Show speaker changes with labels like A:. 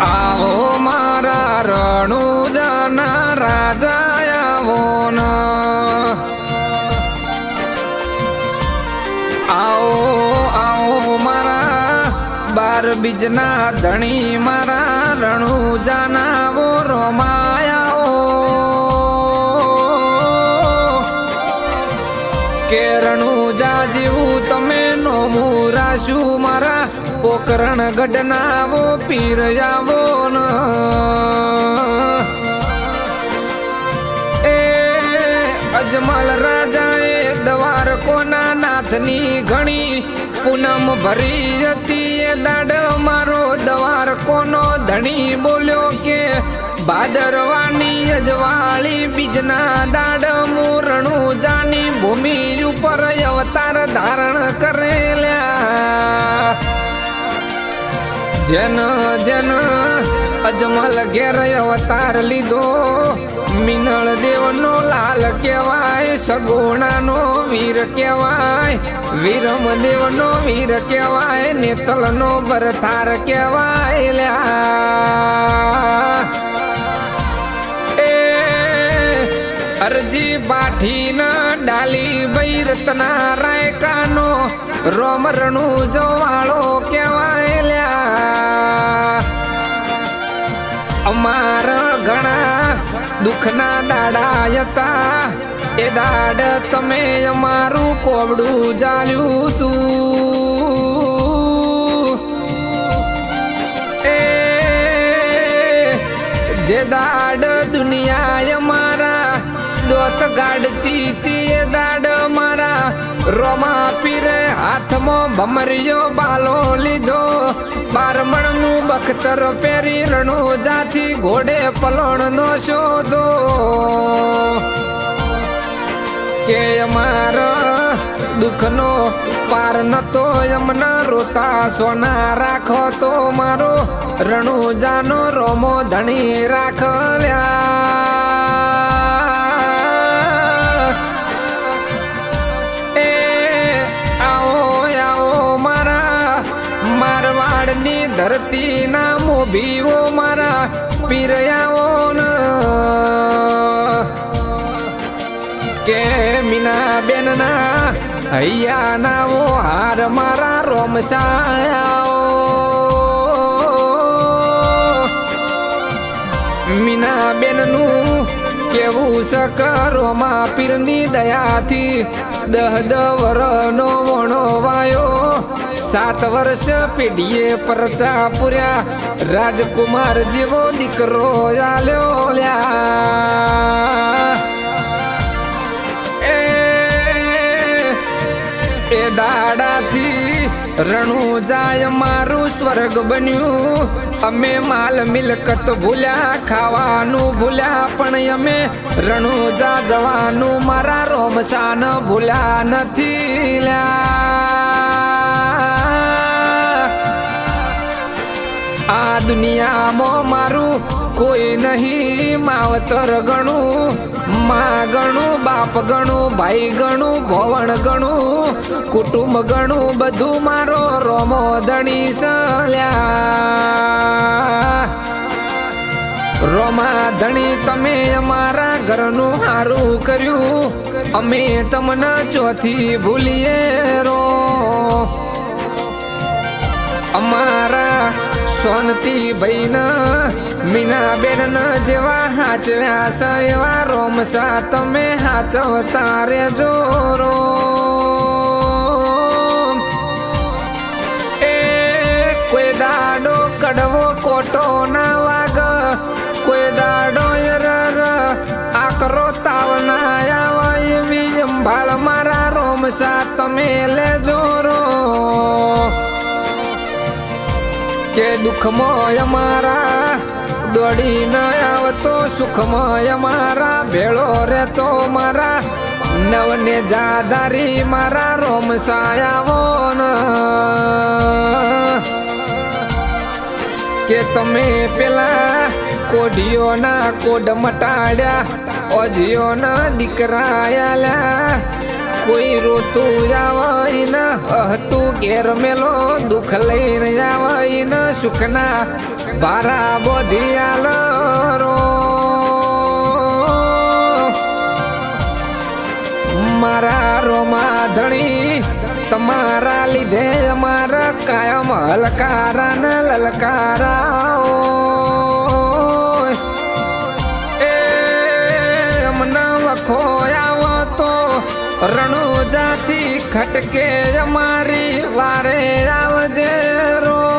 A: આવો મારા રણુજાના રાજા આવો ન આવો આવો મારા બાર બીજના ધણી, મારા રણુજાના વો રોમાયાઓ. કે રણુજા જેવું તમે નો મુરાશુ મારા પોકરણ ગઢનાવો પીર જાવો ન. એ અજમલ રાજાએ દ્વારકોના નાથની ઘણી પૂનમ ભરી હતી. એ દાડ મારો દ્વારકોનો ધણી બોલ્યો કે ભાદરવાની અજવાળી બીજના દાડ મોરણું જાની ભૂમિ ઉપર અવતાર ધારણ કરેલ્યા. જન જન, અજમલ ઘેર અવતાર લીધો. મિનળ દેવનો લાલ કહેવાય, સગુણાનો વીર કહેવાય. વીરમ દેવનો વીર કહેવાય, નેતલનો ભરથાર કહેવાય લ્યા. અરજી બાઠીના ડાલી બૈરતના રાયકાનો રોમ રણુ જવાળો કહેવાય લ્યા. અમારા ઘણા દુઃખના દાડા હતા, એ દાડ તમે અમારું કોવડું જાલ્યું તું. એ જે દાડ દુનિયા દોત ગાડતી તી દાડ મારા. રોમા પીરે હાથમાં ભમરિયો બાલો લીધો. બારમણનું બખતર પહેરી રણો જાથી ઘોડે પલોણ નો શોધો. કે અમારા દુઃખનો પાર નતો એમના રોતા સોના રાખો તો મારો. રણુજાનો રોમો ધણી રાખલ્યા ધરતીના મોભીઓ મારા પીરયાઓ કે મીના બેનના હૈયા ઓ હાર મારા રોમસાયાઓ. મીના બેનનું કેવું સકરોમાં પીરની દયાથી દહ દહ વરનો વણો વાયો સાત વર્ષ પેઢીએ પરચા પૂર્યા. રાજકુમાર જેવો દીકરો આલ્યો લ્યા. એ દાડાથી રણું જાય મારું સ્વર્ગ બન્યું. અમે માલ મિલકત ભૂલ્યા, ખાવાનું ભૂલ્યા, પણ અમે રણુજા જવાનું મારા રોમસાન ભૂલ્યા નથી લ્યા. આ દુનિયામાં મારું કોઈ નહીં. માવતર ગણું, મા ગણું, બાપ ગણું, ભાઈ ગણું ભવણ ગણું, કુટુંબ ગણું, બધું મારો રોમો ધણી સલ્યા. રોમા ધણી તમે અમારા ઘરનું સારું કર્યું. અમે તમને ચોથી ભૂલીએ રો. અમારા સોનતી ભૈન મીના બેન જેવા હાચવ્યા છે એવા રોમસા તમે હાચવતા રેજો રો એ કોઈ દાડો કડવો કોટો ના વાગ, કોઈ દાડો યરર આકરો તાવ ના આવે એવી અંભાળ મારા રોમસા તમે લેજો રો કે દુઃખમાં અમારા, દોડી ન આવતો સુખમાં અમારા ભેળો રહેતો મારા, નવને જાદારી મારા રોમ સાયાવો કે તમે પેલા કોઢીઓના કોડ મટાડ્યા અજિયોના દીકરા આલ્યા કોઈ રોતું જાવાય ન હતું ઘેર મેલો દુઃખ લઈને આવે ન સુખના બારા બોધી આલો મારા રોમા ધણી તમારા લીધે અમારા કાયમ હલકારા ને લલકારા એ અમને વખો રણુજાથી ખટકે અમારી વારે આવજે રો.